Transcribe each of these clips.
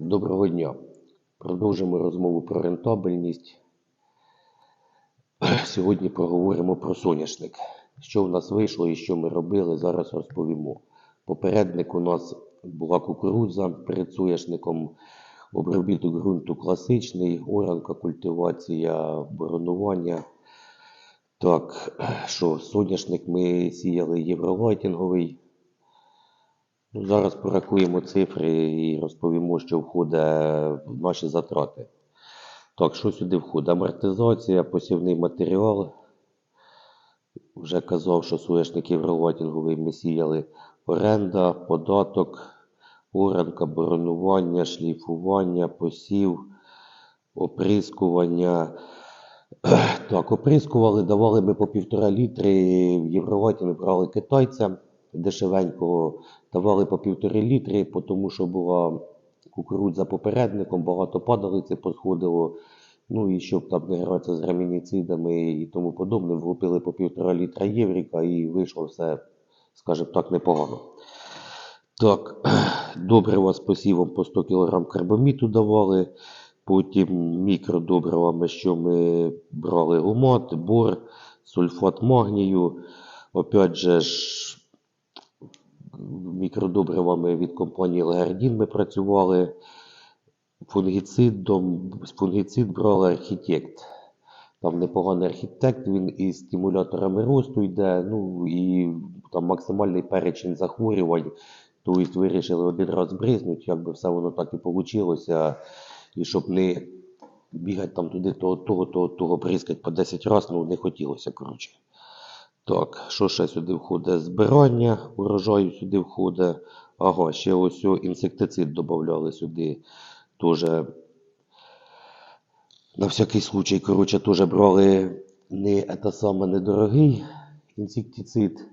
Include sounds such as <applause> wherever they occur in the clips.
Доброго дня. Продовжимо розмову про рентабельність. <clears throat> Сьогодні проговоримо про соняшник. Що в нас вийшло і що ми робили, зараз розповімо. Попередник у нас була кукурудза перед соняшником, обробіток ґрунту класичний, оранка, культивація, боронування. Так, <clears throat> що соняшник ми сіяли євролайтінговий. Ну, зараз порахуємо цифри і розповімо, що входить в наші затрати. Так, що сюди входить? Амортизація, посівний матеріал. Вже казав, що соняшник євролайтінговий ми сіяли. Оренда, податок, оранка, боронування, шліфування, посів, оприскування. Так, оприскували, давали ми по півтора літри. В Євролайтінг брали китайця дешевенького, давали по півтори літри, тому що була кукурудза попередником, багато падалиці посходило. Ну і щоб там не гратися з грамініцидами і тому подобне, влупили по півтора літра євріка і вийшло все, скажімо так, непогано. Так, <clears throat> добрива з посівом по 100 кг карбаміту давали. Потім мікродобривами, що ми брали гумат, бор, сульфат магнію. Опять же мікродобривами від компанії Легардін ми працювали. Фунгіцидом, фунгіцид брали архітект. Там непоганий архітект, він із стимуляторами росту йде, ну і там максимальний перечень захворювань. Тобто вирішили один раз бризнути, якби все воно так і вийшло. І щоб не бігати там туди того, того, того, того бризкати по 10 разів, ну не хотілося, коротше. Так, що ще сюди входить? Збирання урожаю сюди входить. Ага, ще ось інсектицид додавали сюди. Тоже на всякий случай, коротше, теж брали не це саме недорогий інсектицид,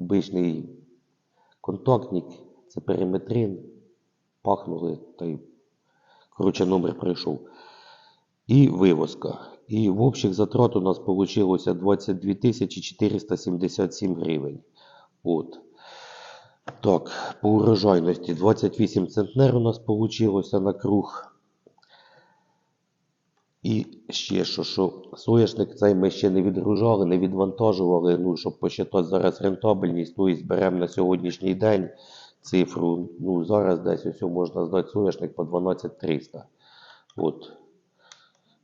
обичний контактник, це периметрин, пахнули, та й, коротше, номер прийшов. І вивозка. І в общих затрат у нас вийшло 22 477 гривень. От. Так, по урожайності 28 центнер у нас вийшло на круг. І ще що, що соняшник цей ми ще не відгружали, не відвантажували, ну, щоб посчитати зараз рентабельність, тобто беремо на сьогоднішній день цифру, ну, зараз десь ось можна здати соняшник по 12300. От,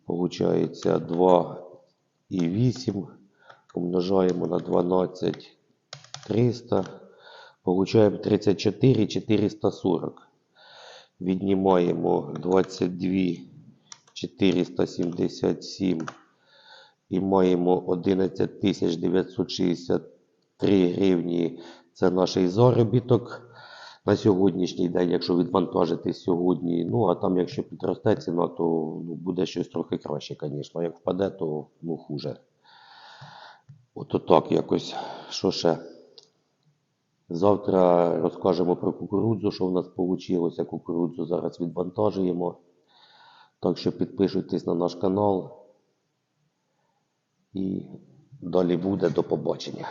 Получається 2,8 умножаємо на 12300. Получаємо 34 440. Віднімаємо 22 477 і маємо 11 963 гривні. Це наш заробіток на сьогоднішній день, якщо відвантажити сьогодні. Ну, а там, якщо підросте ціна, то ну, буде щось трохи краще, звісно. Як впаде, то ну, хуже. Ото так якось. Що ще? Завтра розкажемо про кукурудзу, що в нас вийшло. Кукурудзу зараз відвантажуємо. Так що підписуйтесь на наш канал. І далі буде. До побачення.